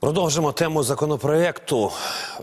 Продовжимо тему законопроекту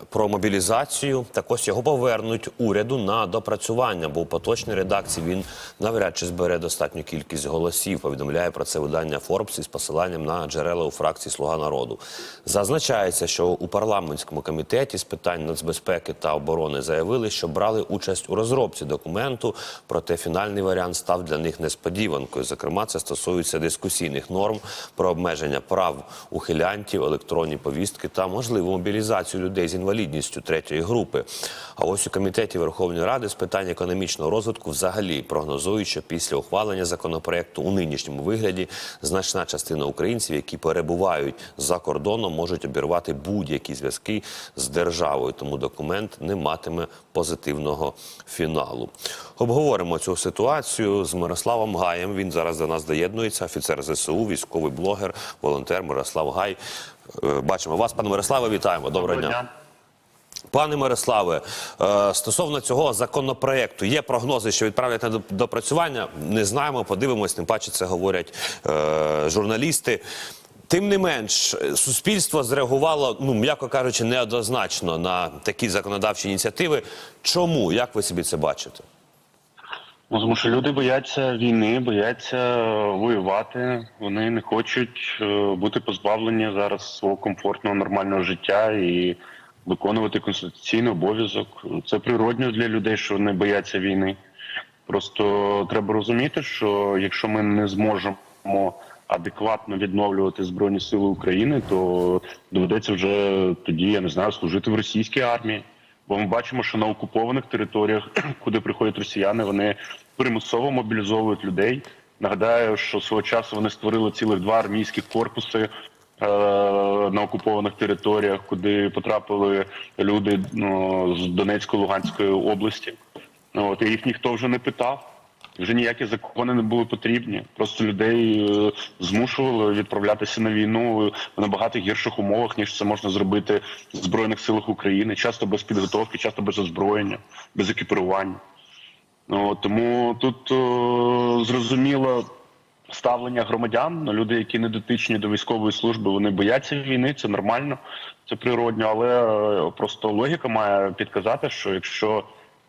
про мобілізацію. Так ось його повернуть уряду на допрацювання, бо у поточній редакції він навряд чи збере достатню кількість голосів. Повідомляє про це видання Форбс із посиланням на джерела у фракції Слуга народу. Зазначається, що у парламентському комітеті з питань нацбезпеки та оборони заявили, що брали участь у розробці документу, проте фінальний варіант став для них несподіванкою. Зокрема, це стосується дискусійних норм про обмеження прав ухилянтів, електронні повістки та можливу мобілізацію людей з інвалідністю третьої групи. А ось у комітеті Верховної Ради з питань економічного розвитку взагалі прогнозують, що після ухвалення законопроекту у нинішньому вигляді значна частина українців, які перебувають за кордоном, можуть обірвати будь-які зв'язки з державою. Тому документ не матиме позитивного фіналу. Обговоримо цю ситуацію з Мирославом Гаєм. Він зараз до нас доєднується. Офіцер ЗСУ, військовий блогер, волонтер Мирослав Гай. Е, Бачимо вас, пане Мирославе. Вітаємо. Доброго дня. Пане Мирославе, е, стосовно цього законопроекту, є прогнози, що відправлять на доп- допрацювання. Не знаємо, подивимось, тим паче це говорять е, журналісти. Тим не менш, суспільство зреагувало, ну м'яко кажучи, неоднозначно на такі законодавчі ініціативи. Чому? Як ви собі це бачите? Ну, тому що люди бояться війни, бояться е, воювати. Вони не хочуть е, бути позбавлені зараз свого комфортного нормального життя і виконувати конституційний обов'язок. Це природньо для людей, що вони бояться війни. Просто треба розуміти, що якщо ми не зможемо адекватно відновлювати збройні сили України, то доведеться вже тоді, я не знаю, служити в російській армії. Бо ми бачимо, що на окупованих територіях, куди приходять росіяни, вони примусово мобілізовують людей. Нагадаю, що свого часу вони створили цілих два армійські корпуси е, на окупованих територіях, куди потрапили люди ну, з Донецької Луганської області. От і їх ніхто вже не питав. Вже ніякі закони не були потрібні. Просто людей е, змушували відправлятися на війну в набагато гірших умовах, ніж це можна зробити в збройних силах України. Часто без підготовки, часто без озброєння, без екіпірування. Ну, тому тут о, зрозуміло ставлення громадян, ну, люди, які не дотичні до військової служби, вони бояться війни, це нормально, це природньо, але е, просто логіка має підказати, що якщо е,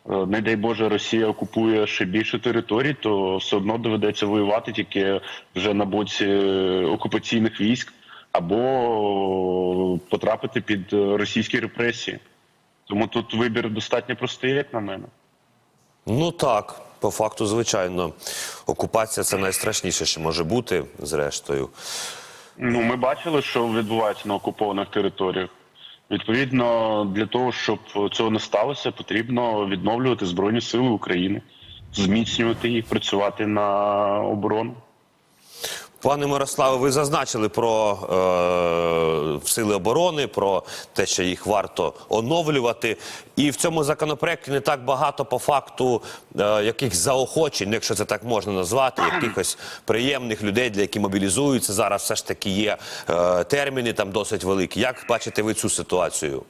не дай Боже, Росія окупує ще більше територій, то все одно доведеться воювати тільки вже на боці е, окупаційних військ або потрапити під е, російські репресії. Тому тут вибір достатньо простий, як на мене. Ну так, по факту, звичайно, окупація це найстрашніше, що може бути, зрештою. Ну, ми бачили, що відбувається на окупованих територіях. Відповідно, для того, щоб цього не сталося, потрібно відновлювати Збройні Сили України, зміцнювати їх, працювати на оборону. Пане Мирославе, ви зазначили про е, сили оборони, про те, що їх варто оновлювати. І в цьому законопроекті не так багато по факту е, якихось заохочень, якщо це так можна назвати, якихось приємних людей, для яких мобілізуються. Зараз все ж таки є е, терміни там досить великі. Як бачите ви цю ситуацію?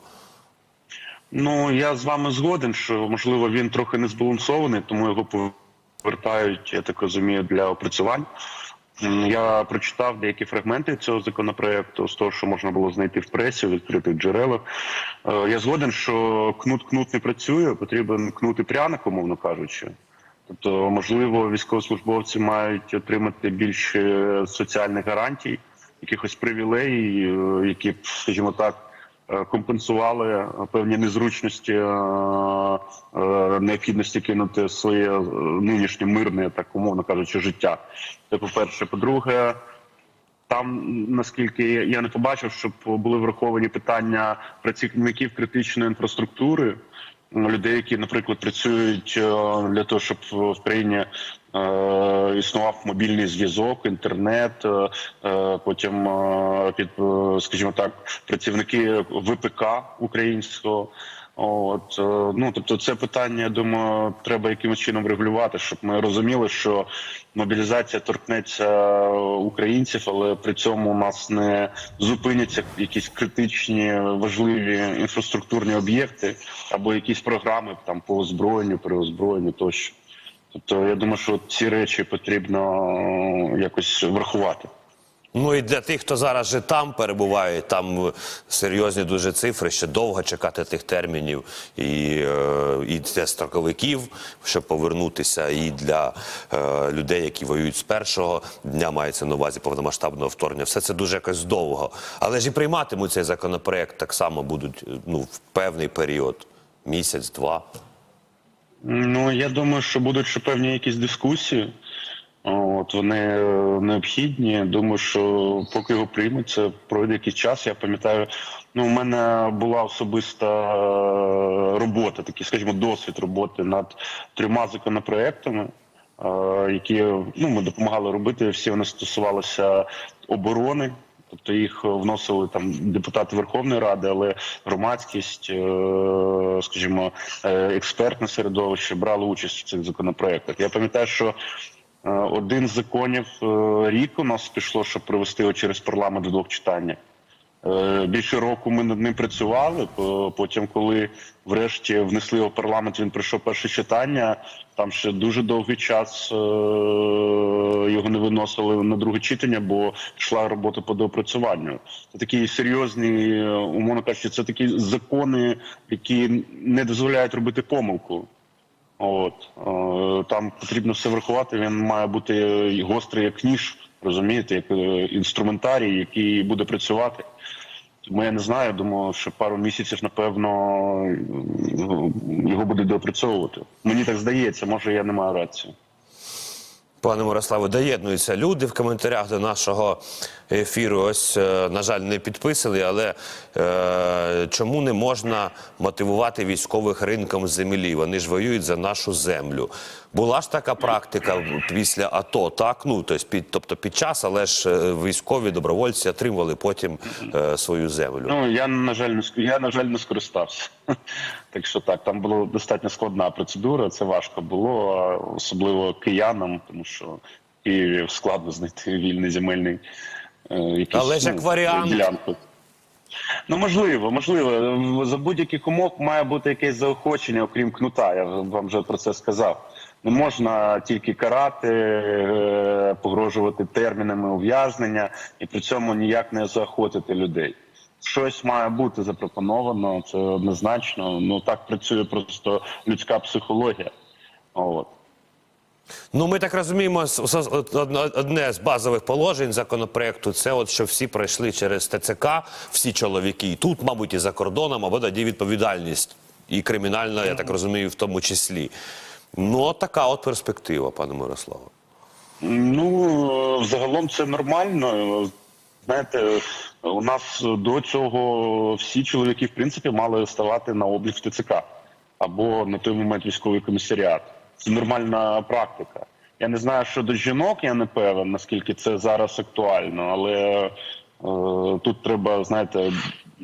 Ну я з вами згоден, що можливо він трохи не збалансований, тому його повертають, я так розумію, для опрацювань. Я прочитав деякі фрагменти цього законопроекту з того, що можна було знайти в пресі, в відкритих джерелах. Е, Я згоден, що кнут кнут не працює, потрібен кнути пряник, умовно кажучи. Тобто, можливо, військовослужбовці мають отримати більше соціальних гарантій, якихось привілеїв, е, які скажімо так, компенсували е, певні незручності, е, е, необхідності кинути своє е, нинішнє мирне, так умовно кажучи, життя. Це по-перше. По-друге, там, наскільки я- не побачив, щоб були враховані питання працівників критичної інфраструктури, людей, які, наприклад, працюють е, для того, щоб в країні е, існував мобільний зв'язок, інтернет, е, е, потім е, під, е, скажімо так, працівники ВПК українського. От е, ну тобто, це питання, я думаю, треба якимось чином регулювати, щоб ми розуміли, що мобілізація торкнеться українців, але при цьому у нас не зупиняться якісь критичні важливі інфраструктурні об'єкти або якісь програми там по озброєнню, переозброєнню тощо. Тобто, я думаю, що ці речі потрібно е, якось врахувати. Ну і для тих, хто зараз же там перебуває, там серйозні дуже цифри, ще довго чекати тих термінів і, е, і для строковиків, щоб повернутися, і для е, людей, які воюють з першого дня, мається на увазі повномасштабного вторгнення. Все це дуже якось довго. Але ж і прийматимуть цей законопроект так само будуть ну, в певний період, місяць-два. Ну я думаю, що будуть ще певні якісь дискусії. От вони е, необхідні. Думаю, що поки його приймуть, це пройде якийсь час. Я пам'ятаю, ну у мене була особиста е, робота, такий, скажімо, досвід роботи над трьома законопроектами, е, які ну ми допомагали робити. Всі вони стосувалися оборони. Тобто їх вносили там депутати Верховної Ради, але громадськість, е, скажімо, е, експертне середовище брали участь в цих законопроектах. Я пам'ятаю, що е, один з законів е, рік у нас пішло, щоб провести його через парламент в двох читаннях. Е, Більше року ми над ним працювали. Потім, коли врешті внесли його в парламент, він пройшов перше читання. Там ще дуже довгий час е, його не виносили на друге читання, бо йшла робота по доопрацюванню. Це такі серйозні, е, умовно кажучи, це такі закони, які не дозволяють робити помилку. От там потрібно все врахувати. Він має бути гострий як ніж, розумієте, як інструментарій, який буде працювати. Тому я не знаю. Думаю, що пару місяців, напевно, його буде доопрацьовувати. Мені так здається, може я не маю рації. Пане Мирославе, доєднуються люди в коментарях до нашого ефіру. Ось, е, на жаль, не підписали, але е, чому не можна мотивувати військових ринком землі? Вони ж воюють за нашу землю. Була ж така практика після АТО, так? Ну, тобто під, тобто під час, але ж е, військові добровольці отримували потім е, свою землю. Ну я на жаль не я на жаль не скористався. Так що так, там була достатньо складна процедура. Це важко було, особливо киянам, тому що в Києві складно знайти вільний земельний е, якийсь, Але ж як варіант. ділянку. Ну можливо, можливо. За будь-яких умов має бути якесь заохочення, окрім кнута. Я вам вже про це сказав. Не можна тільки карати, е, погрожувати термінами ув'язнення і при цьому ніяк не заохотити людей. Щось має бути запропоновано, це однозначно. Ну так працює просто людська психологія. От. Ну, ми так розуміємо, одне з базових положень законопроекту це от що всі пройшли через ТЦК, всі чоловіки і тут, мабуть, і за кордоном, або тоді відповідальність і кримінальна, я так розумію, в тому числі. Ну, от така от перспектива, пане Мирославе. Ну взагалом це нормально. Знаєте, у нас до цього всі чоловіки, в принципі, мали ставати на облік в ТЦК або на той момент військовий комісаріат. Це нормальна практика. Я не знаю щодо жінок, я не певен, наскільки це зараз актуально, але е, тут треба, знаєте,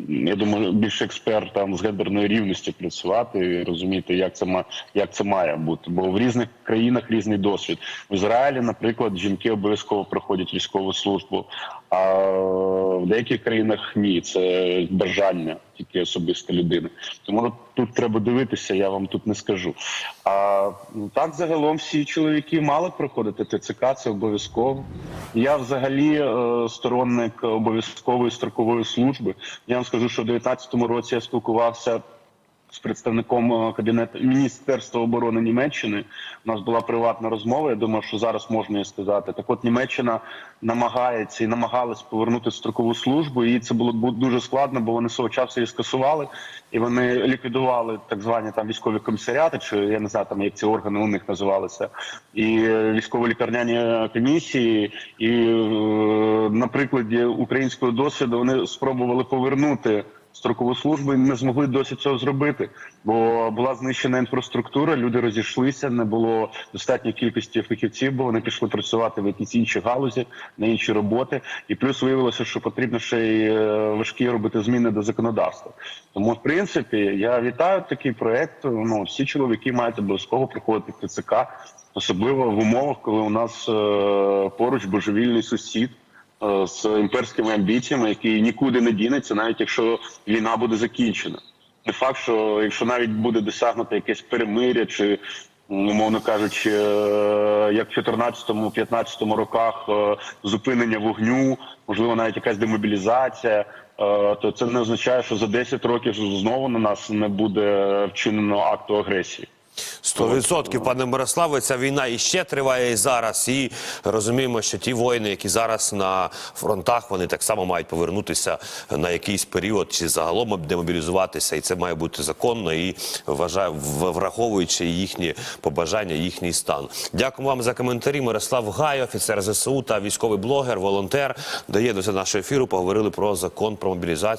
я думаю, більше експертам з гендерної рівності працювати і розуміти, як це ма як це має бути. Бо в різних країнах різний досвід. В Ізраїлі, наприклад, жінки обов'язково проходять військову службу, а в деяких країнах ні, це бажання тільки особисто людини. Тому тут треба дивитися, я вам тут не скажу. А ну, так загалом всі чоловіки мали проходити ТЦК, це обов'язково. Я взагалі е, сторонник обов'язкової строкової служби. Я вам скажу, що в 2019 році я спілкувався з представником е, кабінету Міністерства оборони Німеччини. У нас була приватна розмова. Я думаю, що зараз можна її сказати. Так, от Німеччина намагається і намагалась повернути строкову службу. І це було дуже складно, бо вони свого часу її скасували, і вони ліквідували так звані там військові комісаріати, чи я не знаю там як ці органи у них називалися, і е, військово-лікарняні комісії. І е, на прикладі українського досвіду вони спробували повернути строкову службу і не змогли досі цього зробити, бо була знищена інфраструктура, люди розійшлися, не було достатньої кількості фахівців, бо вони пішли працювати в якісь інші галузі, на інші роботи. І плюс виявилося, що потрібно ще й е, важкі робити зміни до законодавства. Тому, в принципі, я вітаю такий проект. Ну всі чоловіки мають обов'язково приходити в ТЦК, особливо в умовах, коли у нас е, поруч божевільний сусід з імперськими амбіціями, який нікуди не дінеться, навіть якщо війна буде закінчена. Не факт, що якщо навіть буде досягнуто якесь перемиря чи умовно кажучи, е, як в 14-15 роках е, зупинення вогню, можливо, навіть якась демобілізація, е, то це не означає, що за 10 років знову на нас не буде вчинено акту агресії. Сто відсотків, пане Мирославе, ця війна іще триває і зараз. І розуміємо, що ті воїни, які зараз на фронтах, вони так само мають повернутися на якийсь період чи загалом демобілізуватися, і це має бути законно і вважаю, враховуючи їхні побажання, їхній стан. Дякую вам за коментарі. Мирослав Гай, офіцер ЗСУ та військовий блогер, волонтер, доєднався до нашого ефіру. Поговорили про закон про мобілізацію.